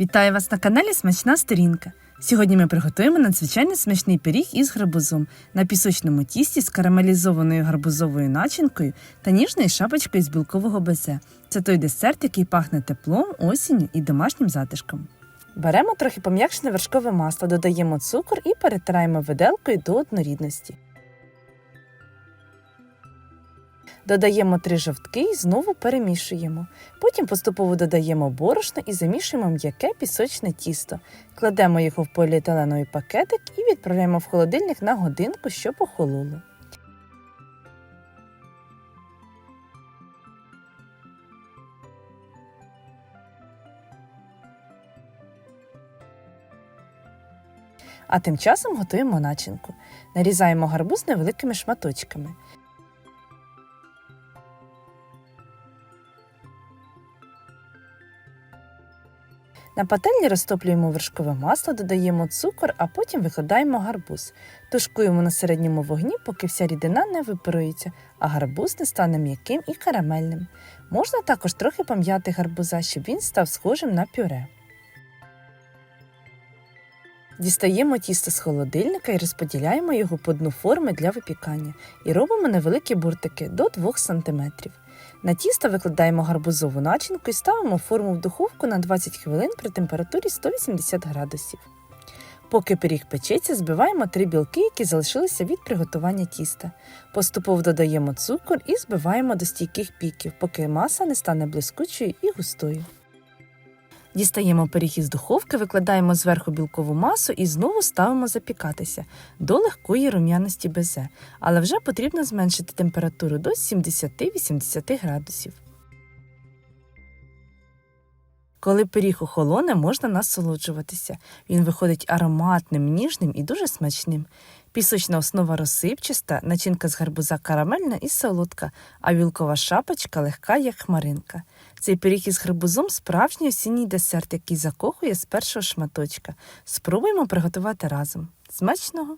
Вітаю вас на каналі Смачна сторінка. Сьогодні ми приготуємо надзвичайно смачний пиріг із гарбузом на пісочному тісті з карамелізованою гарбузовою начинкою та ніжною шапочкою з білкового безе. Це той десерт, який пахне теплом, осінню і домашнім затишком. Беремо трохи пом'якшене вершкове масло, додаємо цукор і перетираємо виделкою до однорідності. Додаємо три жовтки і знову перемішуємо. Потім поступово додаємо борошно і замішуємо м'яке пісочне тісто. Кладемо його в поліетиленовий пакетик і відправляємо в холодильник на годинку, щоб охололо. А тим часом готуємо начинку. Нарізаємо гарбуз невеликими шматочками. На пательні розтоплюємо вершкове масло, додаємо цукор, а потім викладаємо гарбуз. Тушкуємо на середньому вогні, поки вся рідина не випарується, а гарбуз не стане м'яким і карамельним. Можна також трохи пом'яти гарбуза, щоб він став схожим на пюре. Дістаємо тісто з холодильника і розподіляємо його по дну форми для випікання і робимо невеликі буртики до 2 см. На тісто викладаємо гарбузову начинку і ставимо форму в духовку на 20 хвилин при температурі 180 градусів. Поки пиріг печеться, збиваємо три білки, які залишилися від приготування тіста. Поступово додаємо цукор і збиваємо до стійких піків, поки маса не стане блискучою і густою. Дістаємо пиріг із духовки, викладаємо зверху білкову масу і знову ставимо запікатися до легкої рум'яності безе, але вже потрібно зменшити температуру до 70-80 градусів. Коли пиріг охолоне, можна насолоджуватися. Він виходить ароматним, ніжним і дуже смачним. Пісочна основа розсипчаста, начинка з гарбуза карамельна і солодка, а вілкова шапочка легка, як хмаринка. Цей пиріг із гарбузом справжній осінній десерт, який закохує з першого шматочка. Спробуємо приготувати разом. Смачного!